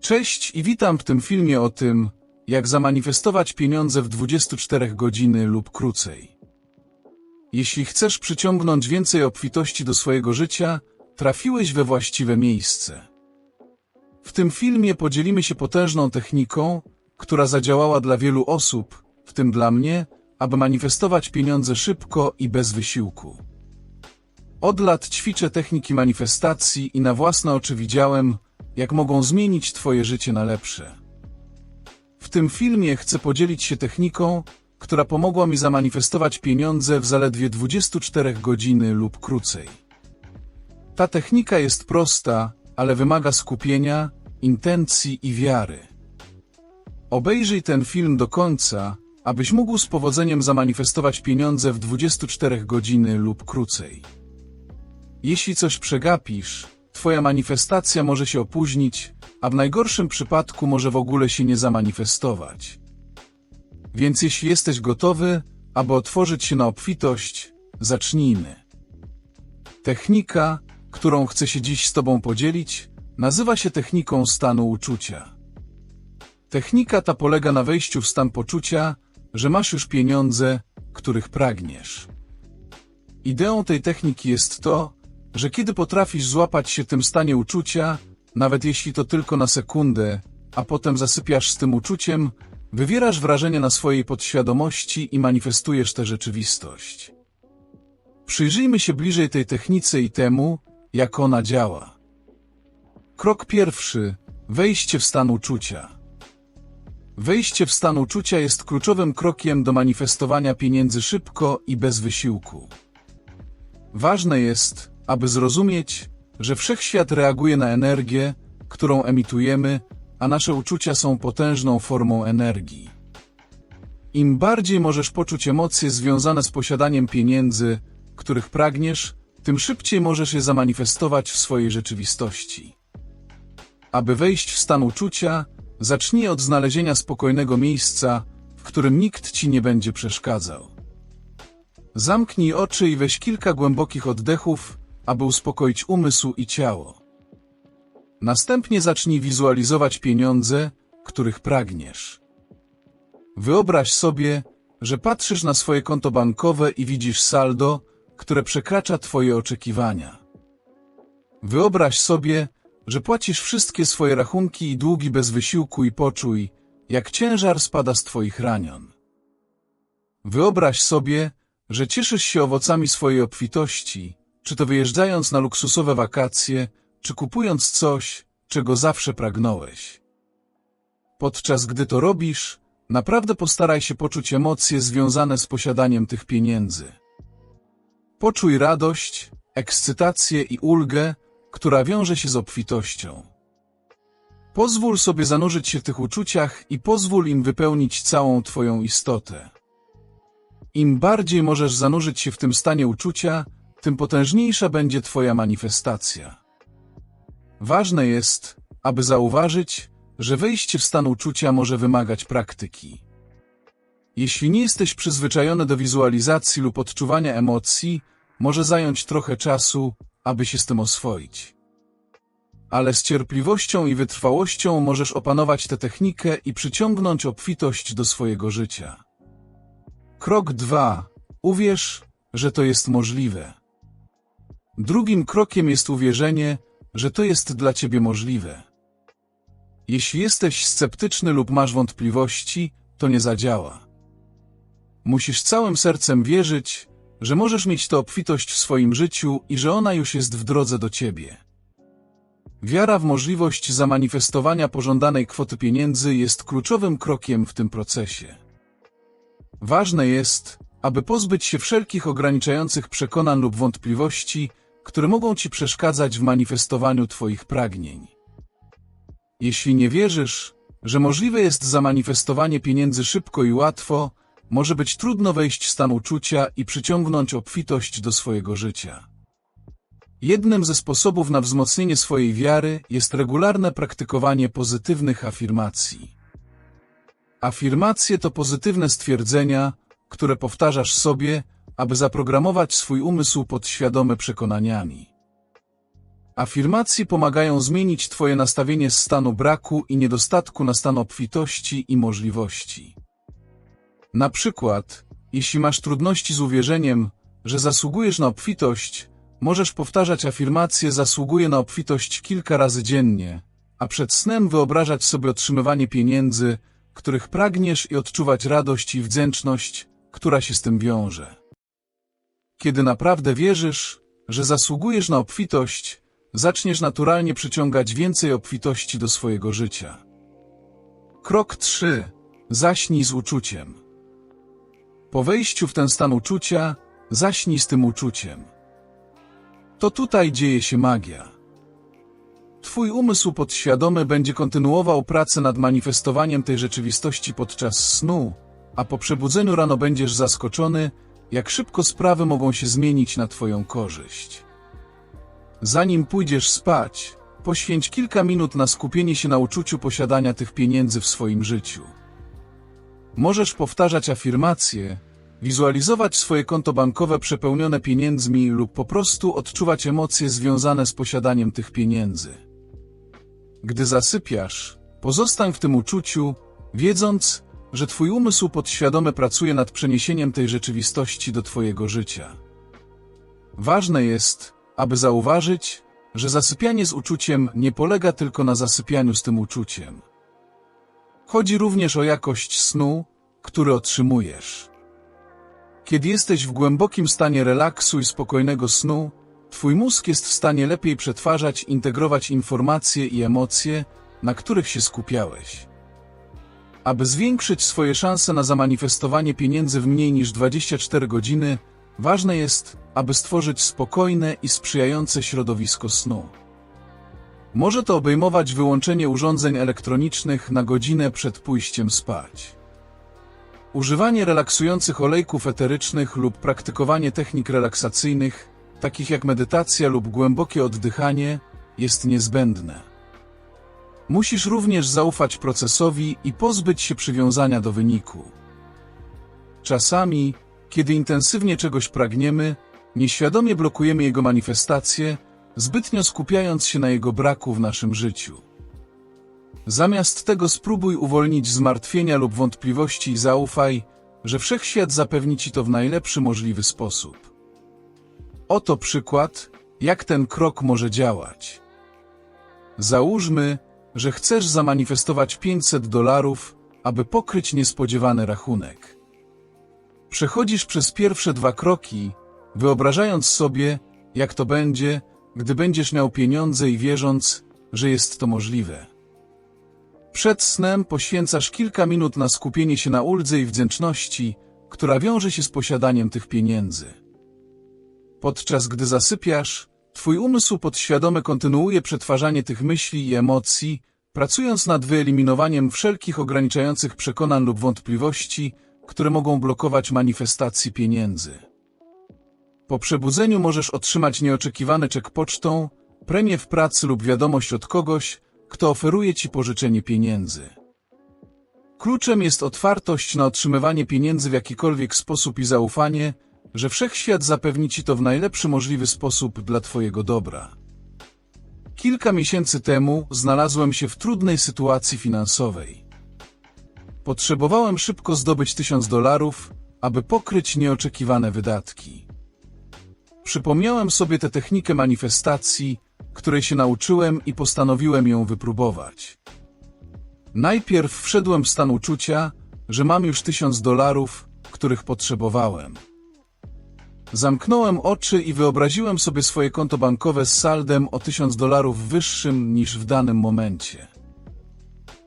Cześć i witam w tym filmie o tym, jak zamanifestować pieniądze w 24 godziny lub krócej. Jeśli chcesz przyciągnąć więcej obfitości do swojego życia, trafiłeś we właściwe miejsce. W tym filmie podzielimy się potężną techniką, która zadziałała dla wielu osób, w tym dla mnie, aby manifestować pieniądze szybko i bez wysiłku. Od lat ćwiczę techniki manifestacji i na własne oczy widziałem, jak mogą zmienić Twoje życie na lepsze. W tym filmie chcę podzielić się techniką, która pomogła mi zamanifestować pieniądze w zaledwie 24 godziny lub krócej. Ta technika jest prosta, ale wymaga skupienia, intencji i wiary. Obejrzyj ten film do końca, abyś mógł z powodzeniem zamanifestować pieniądze w 24 godziny lub krócej. Jeśli coś przegapisz, Twoja manifestacja może się opóźnić, a w najgorszym przypadku może w ogóle się nie zamanifestować. Więc jeśli jesteś gotowy, aby otworzyć się na obfitość, zacznijmy. Technika, którą chcę się dziś z Tobą podzielić, nazywa się techniką stanu uczucia. Technika ta polega na wejściu w stan poczucia, że masz już pieniądze, których pragniesz. Ideą tej techniki jest to, że kiedy potrafisz złapać się tym stanie uczucia, nawet jeśli to tylko na sekundę, a potem zasypiasz z tym uczuciem, wywierasz wrażenie na swojej podświadomości i manifestujesz tę rzeczywistość. Przyjrzyjmy się bliżej tej technice i temu, jak ona działa. Krok pierwszy. Wejście w stan uczucia. Wejście w stan uczucia jest kluczowym krokiem do manifestowania pieniędzy szybko i bez wysiłku. Ważne jest, aby zrozumieć, że wszechświat reaguje na energię, którą emitujemy, a nasze uczucia są potężną formą energii. Im bardziej możesz poczuć emocje związane z posiadaniem pieniędzy, których pragniesz, tym szybciej możesz je zamanifestować w swojej rzeczywistości. Aby wejść w stan uczucia, zacznij od znalezienia spokojnego miejsca, w którym nikt ci nie będzie przeszkadzał. Zamknij oczy i weź kilka głębokich oddechów, aby uspokoić umysł i ciało. Następnie zacznij wizualizować pieniądze, których pragniesz. Wyobraź sobie, że patrzysz na swoje konto bankowe i widzisz saldo, które przekracza Twoje oczekiwania. Wyobraź sobie, że płacisz wszystkie swoje rachunki i długi bez wysiłku i poczuj, jak ciężar spada z Twoich ranion. Wyobraź sobie, że cieszysz się owocami swojej obfitości, czy to wyjeżdżając na luksusowe wakacje, czy kupując coś, czego zawsze pragnąłeś. Podczas gdy to robisz, naprawdę postaraj się poczuć emocje związane z posiadaniem tych pieniędzy. Poczuj radość, ekscytację i ulgę, która wiąże się z obfitością. Pozwól sobie zanurzyć się w tych uczuciach i pozwól im wypełnić całą Twoją istotę. Im bardziej możesz zanurzyć się w tym stanie uczucia, tym potężniejsza będzie Twoja manifestacja. Ważne jest, aby zauważyć, że wejście w stan uczucia może wymagać praktyki. Jeśli nie jesteś przyzwyczajony do wizualizacji lub odczuwania emocji, może zająć trochę czasu, aby się z tym oswoić. Ale z cierpliwością i wytrwałością możesz opanować tę technikę i przyciągnąć obfitość do swojego życia. Krok 2. Uwierz, że to jest możliwe. Drugim krokiem jest uwierzenie, że to jest dla ciebie możliwe. Jeśli jesteś sceptyczny lub masz wątpliwości, to nie zadziała. Musisz całym sercem wierzyć, że możesz mieć tę obfitość w swoim życiu i że ona już jest w drodze do ciebie. Wiara w możliwość zamanifestowania pożądanej kwoty pieniędzy jest kluczowym krokiem w tym procesie. Ważne jest, aby pozbyć się wszelkich ograniczających przekonań lub wątpliwości, które mogą ci przeszkadzać w manifestowaniu twoich pragnień. Jeśli nie wierzysz, że możliwe jest zamanifestowanie pieniędzy szybko i łatwo, może być trudno wejść w stan uczucia i przyciągnąć obfitość do swojego życia. Jednym ze sposobów na wzmocnienie swojej wiary jest regularne praktykowanie pozytywnych afirmacji. Afirmacje to pozytywne stwierdzenia, które powtarzasz sobie, aby zaprogramować swój umysł pod świadome przekonaniami. Afirmacje pomagają zmienić Twoje nastawienie z stanu braku i niedostatku na stan obfitości i możliwości. Na przykład, jeśli masz trudności z uwierzeniem, że zasługujesz na obfitość, możesz powtarzać afirmację zasługuję na obfitość kilka razy dziennie, a przed snem wyobrażać sobie otrzymywanie pieniędzy, których pragniesz i odczuwać radość i wdzięczność, która się z tym wiąże. Kiedy naprawdę wierzysz, że zasługujesz na obfitość, zaczniesz naturalnie przyciągać więcej obfitości do swojego życia. Krok 3. Zaśnij z uczuciem. Po wejściu w ten stan uczucia, zaśnij z tym uczuciem. To tutaj dzieje się magia. Twój umysł podświadomy będzie kontynuował pracę nad manifestowaniem tej rzeczywistości podczas snu, a po przebudzeniu rano będziesz zaskoczony, jak szybko sprawy mogą się zmienić na Twoją korzyść. Zanim pójdziesz spać, poświęć kilka minut na skupienie się na uczuciu posiadania tych pieniędzy w swoim życiu. Możesz powtarzać afirmacje, wizualizować swoje konto bankowe przepełnione pieniędzmi lub po prostu odczuwać emocje związane z posiadaniem tych pieniędzy. Gdy zasypiasz, pozostań w tym uczuciu, wiedząc, że Twój umysł podświadomy pracuje nad przeniesieniem tej rzeczywistości do Twojego życia. Ważne jest, aby zauważyć, że zasypianie z uczuciem nie polega tylko na zasypianiu z tym uczuciem. Chodzi również o jakość snu, który otrzymujesz. Kiedy jesteś w głębokim stanie relaksu i spokojnego snu, Twój mózg jest w stanie lepiej przetwarzać, integrować informacje i emocje, na których się skupiałeś. Aby zwiększyć swoje szanse na zamanifestowanie pieniędzy w mniej niż 24 godziny, ważne jest, aby stworzyć spokojne i sprzyjające środowisko snu. Może to obejmować wyłączenie urządzeń elektronicznych na godzinę przed pójściem spać. Używanie relaksujących olejków eterycznych lub praktykowanie technik relaksacyjnych, takich jak medytacja lub głębokie oddychanie, jest niezbędne. Musisz również zaufać procesowi i pozbyć się przywiązania do wyniku. Czasami, kiedy intensywnie czegoś pragniemy, nieświadomie blokujemy jego manifestację, zbytnio skupiając się na jego braku w naszym życiu. Zamiast tego spróbuj uwolnić zmartwienia lub wątpliwości i zaufaj, że wszechświat zapewni ci to w najlepszy możliwy sposób. Oto przykład, jak ten krok może działać. Załóżmy, że chcesz zamanifestować 500 dolarów, aby pokryć niespodziewany rachunek. Przechodzisz przez pierwsze dwa kroki, wyobrażając sobie, jak to będzie, gdy będziesz miał pieniądze i wierząc, że jest to możliwe. Przed snem poświęcasz kilka minut na skupienie się na uldze i wdzięczności, która wiąże się z posiadaniem tych pieniędzy. Podczas gdy zasypiasz, twój umysł podświadomy kontynuuje przetwarzanie tych myśli i emocji, pracując nad wyeliminowaniem wszelkich ograniczających przekonań lub wątpliwości, które mogą blokować manifestacji pieniędzy. Po przebudzeniu możesz otrzymać nieoczekiwany czek pocztą, premię w pracy lub wiadomość od kogoś, kto oferuje ci pożyczenie pieniędzy. Kluczem jest otwartość na otrzymywanie pieniędzy w jakikolwiek sposób i zaufanie, że wszechświat zapewni ci to w najlepszy możliwy sposób dla twojego dobra. Kilka miesięcy temu znalazłem się w trudnej sytuacji finansowej. Potrzebowałem szybko zdobyć tysiąc dolarów, aby pokryć nieoczekiwane wydatki. Przypomniałem sobie tę technikę manifestacji, której się nauczyłem i postanowiłem ją wypróbować. Najpierw wszedłem w stan uczucia, że mam już tysiąc dolarów, których potrzebowałem. Zamknąłem oczy i wyobraziłem sobie swoje konto bankowe z saldem o tysiąc dolarów wyższym niż w danym momencie.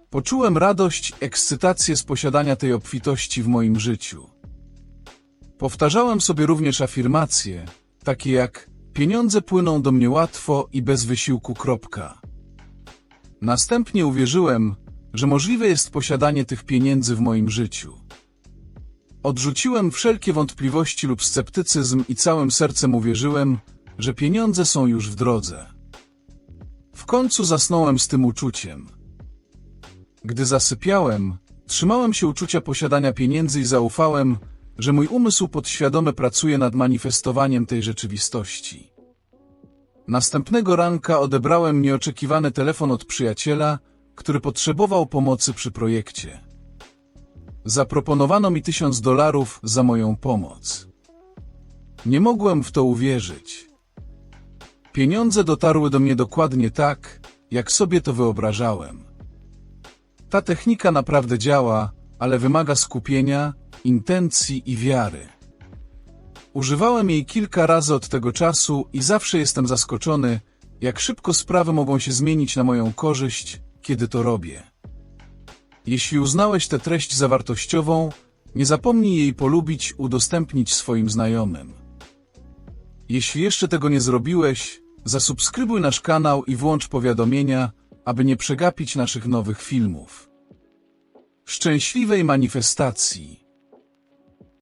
Poczułem radość, ekscytację z posiadania tej obfitości w moim życiu. Powtarzałem sobie również afirmacje, takie jak pieniądze płyną do mnie łatwo i bez wysiłku. Kropka. Następnie uwierzyłem, że możliwe jest posiadanie tych pieniędzy w moim życiu. Odrzuciłem wszelkie wątpliwości lub sceptycyzm i całym sercem uwierzyłem, że pieniądze są już w drodze. W końcu zasnąłem z tym uczuciem. Gdy zasypiałem, trzymałem się uczucia posiadania pieniędzy i zaufałem, że mój umysł podświadomy pracuje nad manifestowaniem tej rzeczywistości. Następnego ranka odebrałem nieoczekiwany telefon od przyjaciela, który potrzebował pomocy przy projekcie. Zaproponowano mi tysiąc dolarów za moją pomoc. Nie mogłem w to uwierzyć. Pieniądze dotarły do mnie dokładnie tak, jak sobie to wyobrażałem. Ta technika naprawdę działa, ale wymaga skupienia, intencji i wiary. Używałem jej kilka razy od tego czasu i zawsze jestem zaskoczony, jak szybko sprawy mogą się zmienić na moją korzyść, kiedy to robię. Jeśli uznałeś tę treść za wartościową, nie zapomnij jej polubić, udostępnić swoim znajomym. Jeśli jeszcze tego nie zrobiłeś, zasubskrybuj nasz kanał i włącz powiadomienia, aby nie przegapić naszych nowych filmów. Szczęśliwej manifestacji!